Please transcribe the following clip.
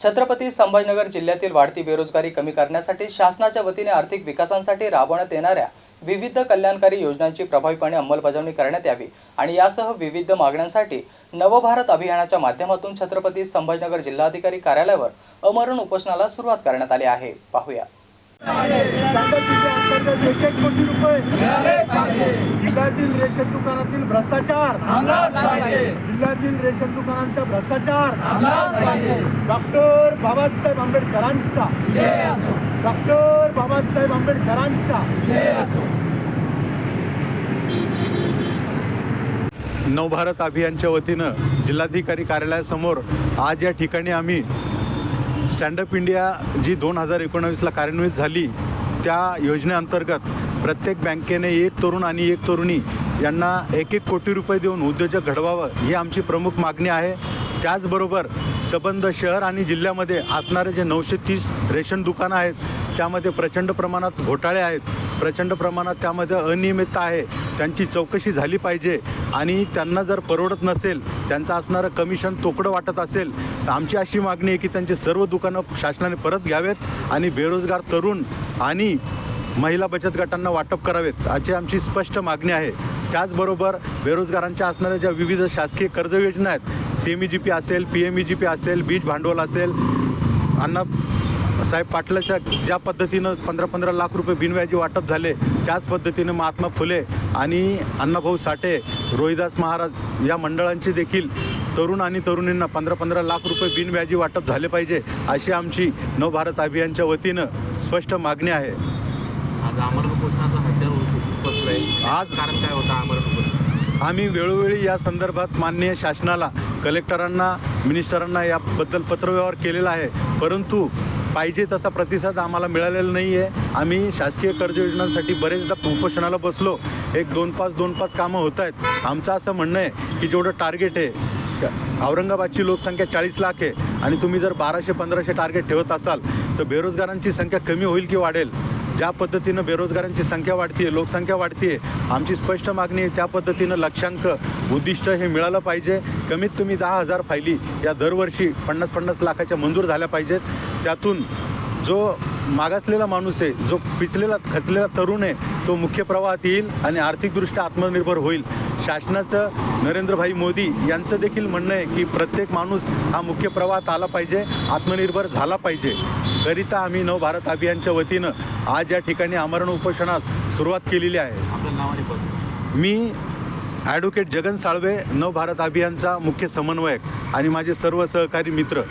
छत्रपती संभाजीनगर जिल्ह्यातील वाढती बेरोजगारी कमी करण्यासाठी शासनाच्या वतीने आर्थिक विकासासाठी राबवण्यात येणाऱ्या विविध कल्याणकारी योजनांची प्रभावीपणे अंमलबजावणी करण्यात यावी आणि यासह विविध मागण्यांसाठी नवभारत अभियानाच्या माध्यमातून छत्रपती संभाजीनगर जिल्हाधिकारी कार्यालयावर अमरण उपोषणाला सुरुवात करण्यात आली आहे. पाहूया. जिल्ह्यातील रेशन दुकानातील भ्रष्टाचार जिल्ह्यातील रेशन दुकानांचा भ्रष्टाचार डॉक्टर बाबासाहेब आंबेडकरांचा. डॉक्टर बाबासाहेब आंबेडकरांचा. नवभारत अभियानच्या वतीनं जिल्हाधिकारी कार्यालयासमोर आज या ठिकाणी आम्ही स्टँडअप इंडिया जी दोन हजार एकोणावीसला कार्यान्वित झाली त्या योजनेअंतर्गत प्रत्येक बँकेने एक तरुण आणि एक तरुणी यांना एक एक कोटी रुपये देऊन उद्योजक घडवावं ही आमची प्रमुख मागणी आहे. त्याचबरोबर सबंध शहर आणि जिल्ह्यामध्ये असणारे जे नऊशे तीस रेशन दुकानं आहेत त्यामध्ये प्रचंड प्रमाणात घोटाळे आहेत. प्रचंड प्रमाणात त्यामध्ये अनियमितता आहे. त्यांची चौकशी झाली पाहिजे आणि त्यांना जर परवडत नसेल त्यांचं असणारं कमिशन तोकडं वाटत असेल तर आमची अशी मागणी आहे की त्यांचे सर्व दुकानं शासनाने परत घ्यावेत आणि बेरोजगार तरुण आणि महिला बचत गटांना वाटप करावेत अशी आमची स्पष्ट मागणी आहे. त्याचबरोबर बेरोजगारांच्या असणाऱ्या ज्या विविध शासकीय कर्ज योजना आहेत सेमी जी पी असेल P M E G P असेल बीज भांडवल असेल अण्णा साहेब पाटलाच्या ज्या पद्धतीनं पंधरा पंधरा लाख रुपये बिनव्याजी वाटप झाले त्याच पद्धतीनं महात्मा फुले आणि अण्णाभाऊ साठे रोहिदास महाराज या मंडळांची देखील तरुण आणि तरुणींना पंधरा पंधरा लाख रुपये बिनव्याजी वाटप झाले पाहिजे अशी आमची नवभारत अभियानच्या वतीनं स्पष्ट मागणी आहे. आज उपोषणाचा बसलंय आज- कारण काय होतं उपोषण आम्ही वेळोवेळी या संदर्भात माननीय शासनाला कलेक्टरांना मिनिस्टरांना याबद्दल पत्रव्यवहार केलेला आहे. परंतु पाहिजे तसा प्रतिसाद आम्हाला मिळालेला नाही आहे आम्ही शासकीय कर्ज योजनांसाठी बरेचदा उपोषणाला बसलो. एक दोन पाच दोन पाच कामं होत आहेत. आमचं असं म्हणणं आहे की जेवढं टार्गेट आहे औरंगाबादची लोकसंख्या चाळीस लाख आहे आणि तुम्ही जर बाराशे पंधराशे टार्गेट ठेवत असाल तर बेरोजगारांची संख्या कमी होईल की वाढेल? ज्या पद्धतीनं बेरोजगारांची संख्या वाढते लोकसंख्या वाढते आमची स्पष्ट मागणी आहे त्या पद्धतीनं लक्षांक उद्दिष्ट हे मिळालं पाहिजे. कमीत कमी दहा हजार फायली या दरवर्षी पन्नास पन्नास लाखाच्या मंजूर झाल्या पाहिजेत. त्यातून जो मागासलेला माणूस आहे जो पिचलेला खचलेला तरुण आहे तो मुख्य प्रवाहात येईल आणि आर्थिकदृष्ट्या आत्मनिर्भर होईल. शासनाचं नरेंद्रभाई मोदी यांचं देखील म्हणणं आहे की प्रत्येक माणूस हा मुख्य प्रवाहात आला पाहिजे आत्मनिर्भर झाला पाहिजे. करिता आम्ही नवभारत अभियानच्या वतीनं आज या ठिकाणी आमरण उपोषणास सुरुवात केलेली आहे. मी ॲडव्होकेट जगन साळवे नवभारत अभियानचा मुख्य समन्वयक आणि माझे सर्व सहकारी मित्र.